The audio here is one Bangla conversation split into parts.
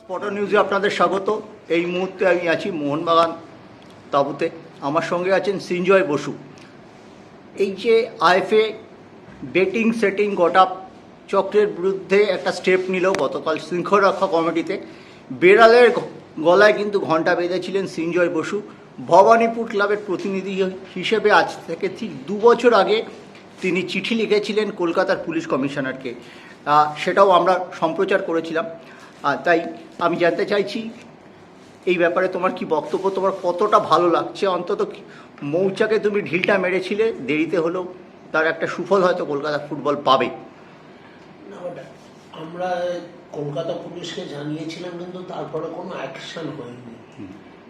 স্পট নিউজে আপনাদের স্বাগত। এই মুহূর্তে আমি আছি মোহনবাগান তাঁবুতে। আমার সঙ্গে আছেন সিঞ্জয় বসু। এই যে আইএফএ বেটিং, সেটিং গোটা চক্রের বিরুদ্ধে একটা স্টেপ নিল গতকাল শৃঙ্খলা কমিটিতে। বেড়ালের গলায় কিন্তু ঘণ্টা বেঁধেছিলেন সিঞ্জয় বসু। ভবানীপুর ক্লাবের প্রতিনিধি হিসেবে আজ থেকে ঠিক দু বছর আগে তিনি চিঠি লিখেছিলেন কলকাতার পুলিশ কমিশনারকে। সেটাও আমরা সম্প্রচার করেছিলাম। আর তাই আমি জানতে চাইছি, এই ব্যাপারে তোমার কি বক্তব্য? তোমার কতটা ভালো লাগছে? অন্তত মৌচাকে তুমি ঢিলটা মেরেছিলে, দেরিতে হলেও তার একটা সুফল হয়তো কলকাতা ফুটবল পাবে। আমরা কলকাতা পুলিশকে জানিয়েছিলাম, কিন্তু তারপরে কোনো অ্যাকশন হয়নি।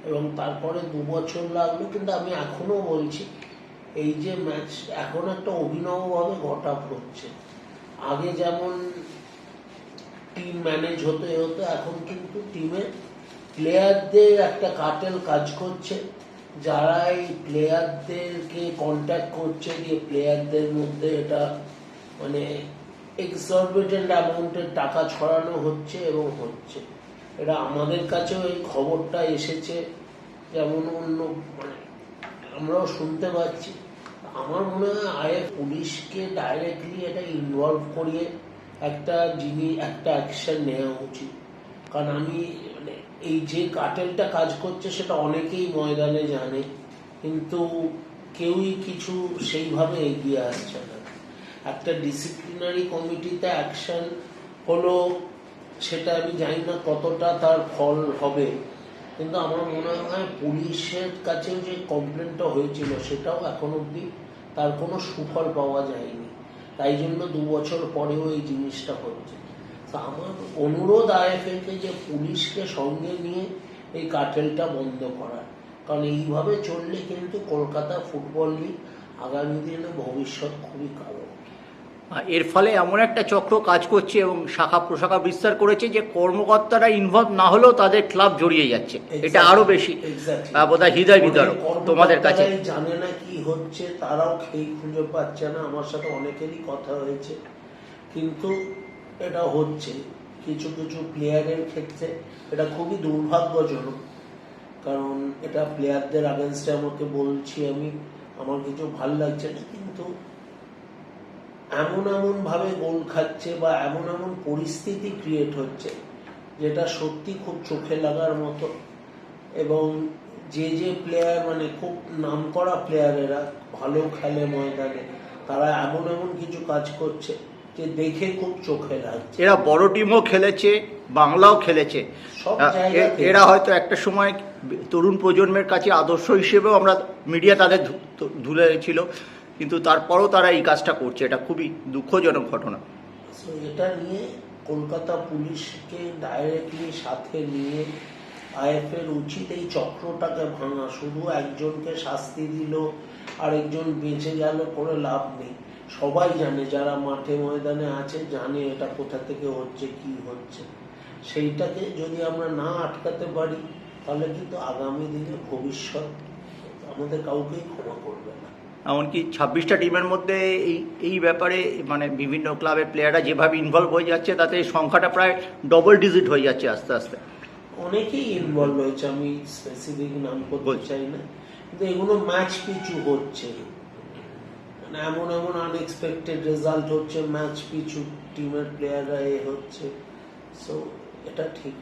এবং তারপরে দু বছর লাগল, কিন্তু আমি এখনও বলছি, এই যে ম্যাচ এখন একটা অভিনবভাবে ঘটা হচ্ছে। আগে যেমন টিম ম্যানেজ হতে হতো এখন কিন্তু টিমে প্লেয়ারদের একটা কাটেল কাজ করছে। যারা এই প্লেয়ারদেরকে কন্ট্যাক্ট করছে দিয়ে প্লেয়ারদের মধ্যে এটা মানে এক্সরবিটেন্ট অ্যামাউন্টের টাকা ছড়ানো হচ্ছে এবং হচ্ছে। এটা আমাদের কাছেও এই খবরটা এসেছে। যেমন অন্য মানে আমরাও শুনতে পাচ্ছি। আমার মনে হয় আয়ে পুলিশকে ডাইরেক্টলি এটা ইনভলভ করিয়ে একটা জিনিস একটা অ্যাকশন নেওয়া উচিত। কারণ আমি মানে এই যে কাটেলটা কাজ করছে, সেটা অনেকেই ময়দানে জানে, কিন্তু কেউই কিছু সেইভাবে এগিয়ে আসছে না। একটা ডিসিপ্লিনারি কমিটিতে অ্যাকশন হলো, সেটা আমি জানি না কতটা তার ফল হবে, কিন্তু আমার মনে হয় পুলিশের কাছেও যে কমপ্লেনটা হয়েছিল, সেটাও এখন অবধি তার কোনো সুফল পাওয়া যায়নি। তাই জন্য দু বছর পরেও এই জিনিসটা হচ্ছে। তা আমার অনুরোধ আইএফএকে যে পুলিশকে সঙ্গে নিয়ে এই কার্টেলটা বন্ধ করার। কারণ এইভাবে চললে কিন্তু কলকাতা ফুটবল লিগ আগামী দিনে ভবিষ্যৎ খুবই আর এর ফলে এমন একটা চক্র কাজ করছে এবং শাখা প্রশাখা বিস্তার করেছে যে কর্মকর্তারা ইনভলভ না হলেও তাদের ক্লাব জড়িয়ে যাচ্ছে। এটা আরও বেশি বোধহয় হৃদয় বিতরক তোমাদের কাছে। জানে না কি হচ্ছে তারাও খেই খুঁজে পাচ্ছে না আমার সাথে অনেকেরই কথা হয়েছে। কিন্তু এটা হচ্ছে কিছু কিছু প্লেয়ারের ক্ষেত্রে এটা খুবই দুর্ভাগ্যজনক। কারণ এটা প্লেয়ারদের আগেনস্টে আমাকে বলছি আমি আমার কিছু ভালো লাগছে না কিন্তু এমন এমন ভাবে গোল খাচ্ছে বা এমন এমন পরিস্থিতি ক্রিয়েট হচ্ছে যেটা সত্যি খুব চোখে লাগার মতো। এবং যে যে প্লেয়ার মানে খুব নামকরা প্লেয়ারেরা ভালো খেলে ময়দানে তারা এমন এমন কিছু কাজ করছে যে দেখে খুব চোখে লাগছে। এরা বড় টিমও খেলেছে বাংলাও খেলেছে। এরা হয়তো একটা সময় তরুণ প্রজন্মের কাছে আদর্শ হিসেবেও আমরা মিডিয়া তাদের ধুলে ছিল কিন্তু তারপরও তারা এই কাজটা করছে। এটা খুবই দুঃখজনক ঘটনা। এটা নিয়ে কলকাতা পুলিশকে ডাইরেক্টলি সাথে নিয়ে আইএফ এর উচিত এই চক্রটাকে ভাঙা। শুধু একজনকে শাস্তি দিল, আরেকজন বেঁচে গেল করে লাভ নেই। সবাই জানে, যারা মাঠে ময়দানে আছে, জানে এটা কোথা থেকে হচ্ছে, কি হচ্ছে। সেইটাকে যদি আমরা না আটকাতে পারি, তাহলে কিন্তু আগামী দিনে ভবিষ্যৎ আমাদের কাউকেই ক্ষমা করবে না। এমনকি ছাব্বিশটা টিমের মধ্যে এই এই ব্যাপারে মানে বিভিন্ন ক্লাবের প্লেয়াররা যেভাবে ইনভলভ হয়ে যাচ্ছে তাতে সংখ্যাটা প্রায় ডবল ডিজিট হয়ে যাচ্ছে আস্তে আস্তে। অনেকেই ইনভলভ হয়েছে আমি স্পেসিফিক নাম করতে চাই না কিন্তু এগুলো ম্যাচ পিছু হচ্ছে। মানে এমন এমন আনএক্সপেক্টেড রেজাল্ট হচ্ছে ম্যাচ পিছু টিমের প্লেয়াররা এ হচ্ছে। সো এটা ঠিক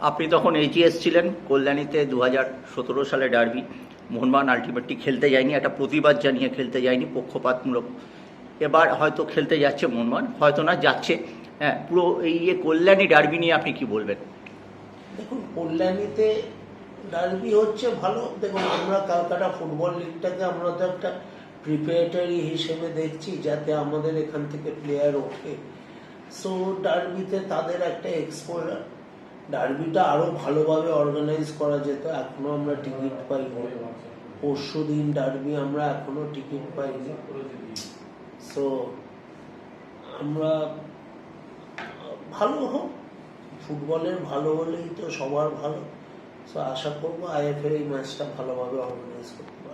আপনি তখন এইচএস ছিলেন কল্যাণীতে দু হাজার সতেরো সালে ডার্বি মোহনবাগান আলটিমেটলি খেলতে যায়নি, একটা প্রতিবাদ জানিয়ে খেলতে যায়নি, পক্ষপাতমূলক। এবার হয়তো খেলতে যাচ্ছে মোহনবাগান, হয়তো না, যাচ্ছে। হ্যাঁ পুরো এই ইয়ে কল্যাণী ডার্বি নিয়ে আপনি কি বলবেন? দেখুন, কল্যাণীতে ডার্বি হচ্ছে ভালো। দেখুন, আমরা ক্যালকাটা ফুটবল লিগটাকে আমরা তো একটা প্রিপারেটরি হিসেবে দেখছি, যাতে আমাদের এখান থেকে প্লেয়ার ওঠে। সো ডার্বিতে তাদের একটা এক্সপোজার ডার্বিটা আরও ভালোভাবে অর্গানাইজ করা যেত, এখনও আমরা টিকিট পাইনি। পরশু দিন ডার্বি আমরা এখনও টিকিট পাইনি। সো আমরা, ভালো হোক, ফুটবলের ভালো হলেই তো সবার ভালো। সো আশা করব আইএফএ এই ম্যাচটা ভালোভাবে অর্গানাইজ করতে